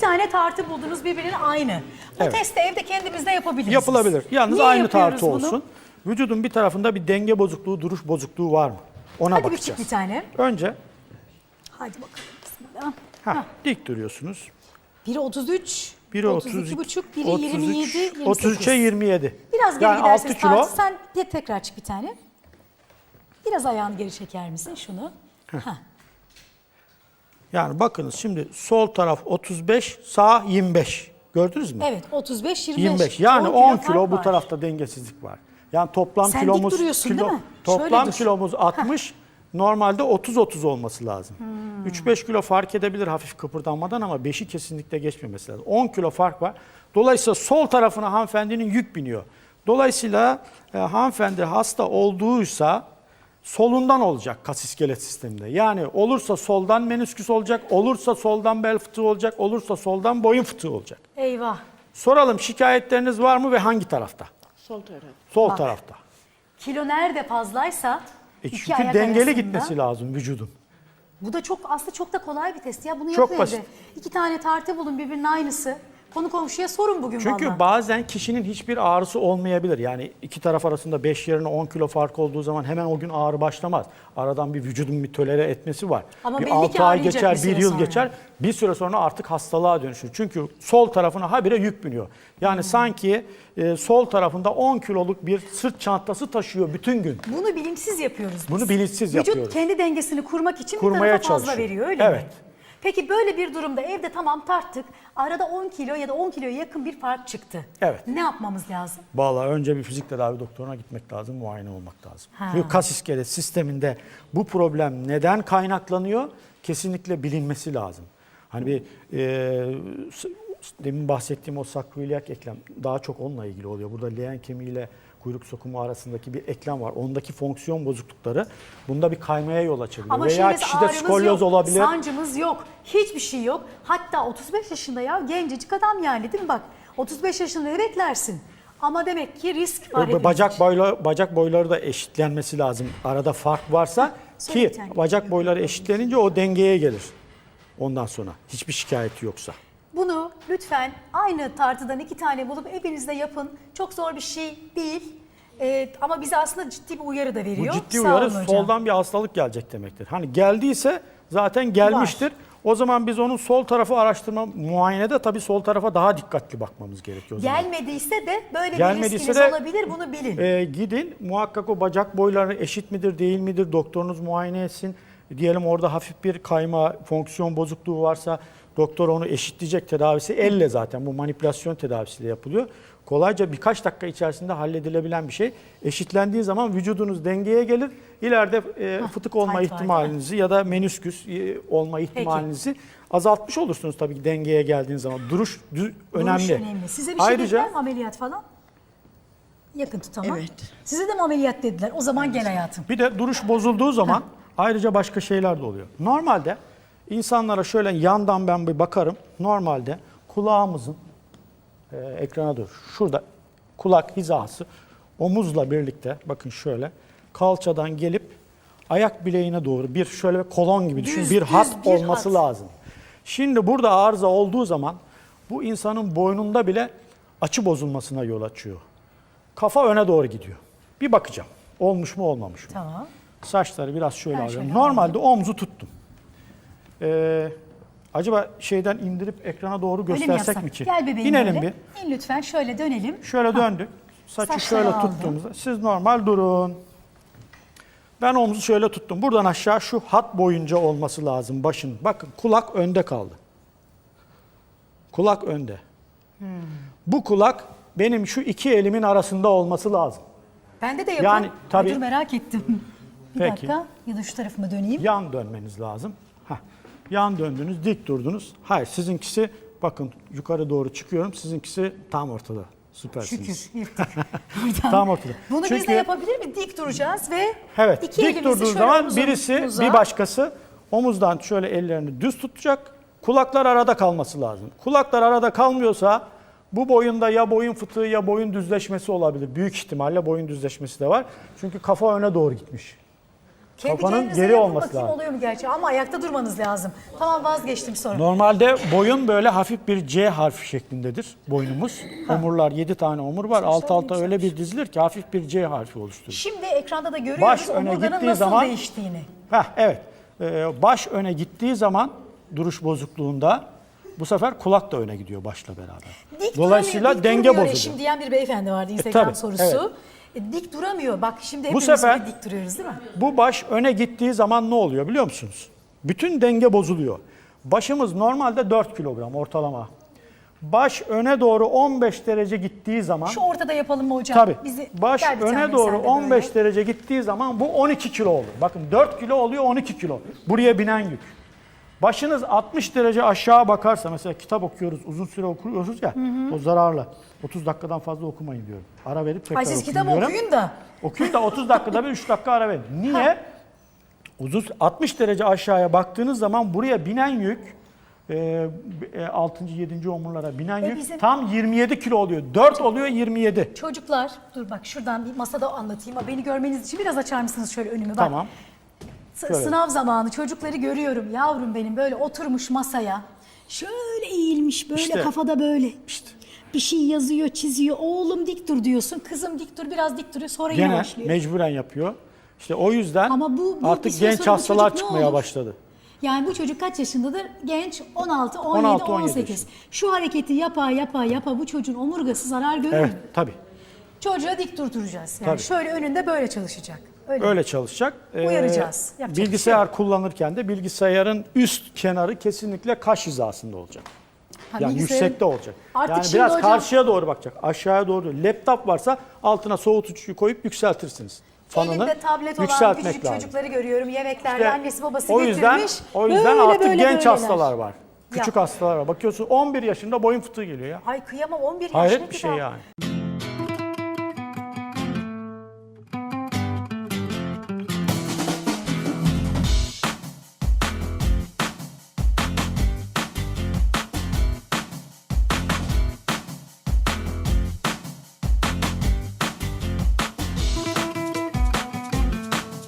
tane tartı buldunuz birbirinin aynı. Bu Evet. testi evde kendimizde yapabiliriz. Yapılabilir. Yalnız Niye aynı yapıyoruz tartı bunu? olsun. Vücudun bir tarafında bir denge bozukluğu, duruş bozukluğu var mı? Ona Hadi bir bakacağız. çık bir tane. Önce Hadi bakalım. Bismillah. heh, dik duruyorsunuz. Biri 33, Biri 32 buçuk, biri 27, 28. 33'e 27. Biraz geri yani giderseniz 6 kilo. tartı. Sen de tekrar çık bir tane. Biraz ayağını geri çeker misin şunu? Hah. Yani bakınız şimdi sol taraf 35, sağ 25. Gördünüz mü? Evet 35 25. 25. Yani 10 10 fark kilo bu var. tarafta dengesizlik var. Yani toplam Sen kilomuz kilo? Şöyle toplam dur. kilomuz 60. Normalde 30 30 olması lazım. Hmm. 3-5 kilo fark edebilir hafif kıpırdanmadan ama 5'i kesinlikle geçmemesi lazım. 10 kilo fark var. Dolayısıyla sol tarafına hanımefendinin yük biniyor. Dolayısıyla e, hanımefendi hasta olduğuysa solundan olacak kas iskelet sisteminde. Yani olursa soldan menüsküs olacak, olursa soldan bel fıtığı olacak, olursa soldan boyun fıtığı olacak. Eyvah. Soralım şikayetleriniz var mı ve hangi tarafta? Sol taraf. Sol Bak. tarafta. Kilo nerede fazlaysa E iki çünkü ayak dengeli arasında- gitmesi lazım vücudun. Bu da çok aslında çok da kolay bir test ya. Bunu Çok yapın basit. evde. İki tane tartı bulun birbirinin aynısı. Konu komşuya sorun bugün Çünkü vallahi. bazen kişinin hiçbir ağrısı olmayabilir. Yani iki taraf arasında 5 yerine 10 kilo fark olduğu zaman hemen o gün ağrı başlamaz. Aradan bir vücudun bir tolere etmesi var. Ama bir belli ki 6 ay ağrıyacak geçer, bir süre bir yıl sonra. geçer. Bir süre sonra artık hastalığa dönüşür. Çünkü sol tarafına habire yük biniyor. Yani Hmm. sanki e, sol tarafında 10 kiloluk bir sırt çantası taşıyor bütün gün. Bunu bilinçsiz yapıyoruz biz. Bunu bilinçsiz Vücut yapıyoruz. kendi dengesini kurmak için Kurmaya bir tarafa fazla çalışıyor. veriyor öyle Evet. Peki böyle bir durumda evde tamam tarttık. Arada 10 kilo ya da 10 kiloya yakın bir fark çıktı. Evet. Ne yapmamız lazım? Vallahi önce bir fizik tedavi doktoruna gitmek lazım, muayene olmak lazım. Ha. Çünkü kas iskelet sisteminde bu problem neden kaynaklanıyor? Kesinlikle bilinmesi lazım. Hani bir e, demin bahsettiğim o sakroiliak eklem daha çok onunla ilgili oluyor. Burada leğen kemiğiyle kuyruk sokumu arasındaki bir eklem var. Ondaki fonksiyon bozuklukları bunda bir kaymaya yol açabilir. Ama Veya şimdi kişide ağrımız skolyoz yok, olabilir. sancımız yok, hiçbir şey yok. Hatta 35 yaşında ya gencecik adam yani değil mi bak? 35 yaşında ne beklersin? Ama demek ki risk var. O bacak boyları, bacak boyları da eşitlenmesi lazım. Arada fark varsa ki bacak boyları eşitlenince o dengeye gelir. Ondan sonra hiçbir şikayeti yoksa. Bunu lütfen aynı tartıdan iki tane bulup evinizde yapın. Çok zor bir şey değil. Ee, ama bize aslında ciddi bir uyarı da Bu veriyor. ciddi Sağ uyarı olun hocam. soldan bir hastalık gelecek demektir. Hani geldiyse zaten gelmiştir. O zaman biz onun sol tarafı araştırma muayenede tabii sol tarafa daha dikkatli bakmamız gerekiyor. o zaman. Gelmediyse de böyle bir Gelmediyse riskiniz de- olabilir bunu bilin. Ee, gidin muhakkak o bacak boyları eşit midir değil midir doktorunuz muayene etsin. Diyelim orada hafif bir kayma fonksiyon bozukluğu varsa doktor onu eşitleyecek tedavisi elle zaten bu manipülasyon tedavisiyle yapılıyor. Kolayca birkaç dakika içerisinde halledilebilen bir şey. Eşitlendiği zaman vücudunuz dengeye gelir. İleride e, fıtık olma ihtimalinizi ya da menüsküs e, olma ihtimalinizi azaltmış olursunuz tabii ki dengeye geldiğiniz zaman. şey Duruş dü- önemli. Duruş önemli. Size bir şey Ayrıca dediler mi ameliyat falan? Yakın tut ama. Evet. Size de mi ameliyat dediler? O zaman gel hayatım. Bir de duruş bozulduğu zaman ayrıca başka şeyler de oluyor. Normalde insanlara şöyle yandan ben bir bakarım. Normalde kulağımızın e, ekrana dur. Şurada kulak hizası omuzla birlikte bakın şöyle kalçadan gelip ayak bileğine doğru bir şöyle kolon gibi düşün Düz, bir düz hat bir olması hat. lazım. Şimdi burada arıza olduğu zaman bu insanın boynunda bile açı bozulmasına yol açıyor. Kafa öne doğru gidiyor. Bir bakacağım. Olmuş mu olmamış mı? Tamam. Saçları biraz şöyle alıyorum. Normalde omzu tuttum. Ee, acaba şeyden indirip ekrana doğru Öyle mi göstersek yapsak? mi ki? Gel bebeğim İnelim böyle. bir. İn lütfen şöyle dönelim. Şöyle döndük. Saçı Saçları şöyle aldım. tuttuğumuzda siz normal durun. Ben omzu şöyle tuttum. Buradan aşağı şu hat boyunca olması lazım başın. Bakın kulak önde kaldı. Kulak önde. Bu kulak benim şu iki elimin arasında olması lazım. Bende de yapın. Yani Ay, tabii- dur merak ettim. Bir Peki. dakika ya da şu tarafıma döneyim. Yan dönmeniz lazım. Heh. Yan döndünüz, dik durdunuz. Hayır, sizinkisi bakın yukarı doğru çıkıyorum. Sizinkisi tam ortada. Süpersiniz. Şükür yırttık. Buradan. Tam ortada. Bunu biz Çünkü- de yapabilir mi? Dik duracağız ve Evet, iki dik elimizi durduğu şöyle zaman omuzun- birisi, bir başkası omuzdan şöyle ellerini düz tutacak. Kulaklar arada kalması lazım. Kulaklar arada kalmıyorsa bu boyunda ya boyun fıtığı ya boyun düzleşmesi olabilir. Büyük ihtimalle boyun düzleşmesi de var. Çünkü kafa öne doğru gitmiş. Kendi Kafanın kendinize geri yapın olması bakayım lazım. oluyor mu gerçi ama ayakta durmanız lazım. Tamam vazgeçtim sonra. Normalde boyun böyle hafif bir C harfi şeklindedir boynumuz. Omurlar 7 tane omur var. Alt alta öyle bir dizilir ki hafif bir C harfi oluşturur. Şimdi ekranda da görüyoruz Baş öne omurganın gittiği nasıl zaman- değiştiğini. Heh, evet. Ee, baş öne gittiği zaman duruş bozukluğunda bu sefer kulak da öne gidiyor başla beraber. Dik Dolayısıyla dik denge durmuyor bozuluyor. Eşim diyen bir beyefendi vardı Instagram tabii, sorusu. E, dik duramıyor. Bak şimdi Bu hepimiz sefer- bir dik duruyoruz değil mi? Bu baş öne gittiği zaman ne oluyor biliyor musunuz? Bütün denge bozuluyor. Başımız normalde 4 kilogram ortalama. Baş öne doğru 15 derece gittiği zaman Şu ortada yapalım mı hocam? tabii Bizi baş öne doğru sen de 15 böyle. derece gittiği zaman bu 12 kilo olur. Bakın 4 kilo oluyor 12 kilo. Buraya binen yük. Başınız 60 derece aşağı bakarsa mesela kitap okuyoruz uzun süre okuyoruz ya o zararlı. 30 dakikadan fazla okumayın diyorum. Ara verip tekrar Ay siz okuyun kitap diyorum. okuyun da. Okuyun da 30 dakikada bir 3 dakika ara verin. Niye? Uzun 60 derece aşağıya baktığınız zaman buraya binen yük e, 6. 7. omurlara binen E yük bizim- tam 27 kilo oluyor. 4 oluyor 27. Çocuklar, dur bak şuradan bir masada anlatayım. ama Beni görmeniz için biraz açar mısınız şöyle önümü? Bak, Tamam. Şöyle. Sınav zamanı çocukları görüyorum. Yavrum benim böyle oturmuş masaya. Şöyle eğilmiş böyle İşte. kafada böyle. İşte Bir şey yazıyor, çiziyor. Oğlum dik dur diyorsun. Kızım dik dur, biraz dik duruyor. Sonra yine gene başlıyor. mecburen yapıyor. İşte o yüzden Ama bu- bu bir artık süre genç sonra bu hastalar çocuk ne çıkmaya olur? başladı. Yani bu çocuk kaç yaşındadır? Genç 16, 17, 16, 17 18. yaşında. Şu hareketi yapa yapa yapa bu çocuğun omurgası zarar görür Evet mü? tabii. Çocuğa dik durduracağız. Yani Tabii. şöyle önünde böyle çalışacak. Öyle. Öyle çalışacak. Ee, Uyaracağız. Yapacak bir şey bilgisayar kullanırken de bilgisayarın üst kenarı kesinlikle kaş hizasında olacak. Ha, Yani bilgisayarın- yüksekte olacak. Artık yani biraz hocam- karşıya doğru bakacak. Aşağıya doğru. Laptop varsa altına soğutucuyu koyup yükseltirsiniz. Fanını Elinde tablet olan küçücük lazım. çocukları görüyorum. Yemeklerde İşte annesi babası o yüzden, getirmiş. O yüzden Böyle, artık böyle, genç böyleler. hastalar var. Küçük Ya. hastalar var. Bakıyorsun 11 yaşında boyun fıtığı geliyor ya. Ay kıyamam 11 yaş ne Hayret bir şey yani.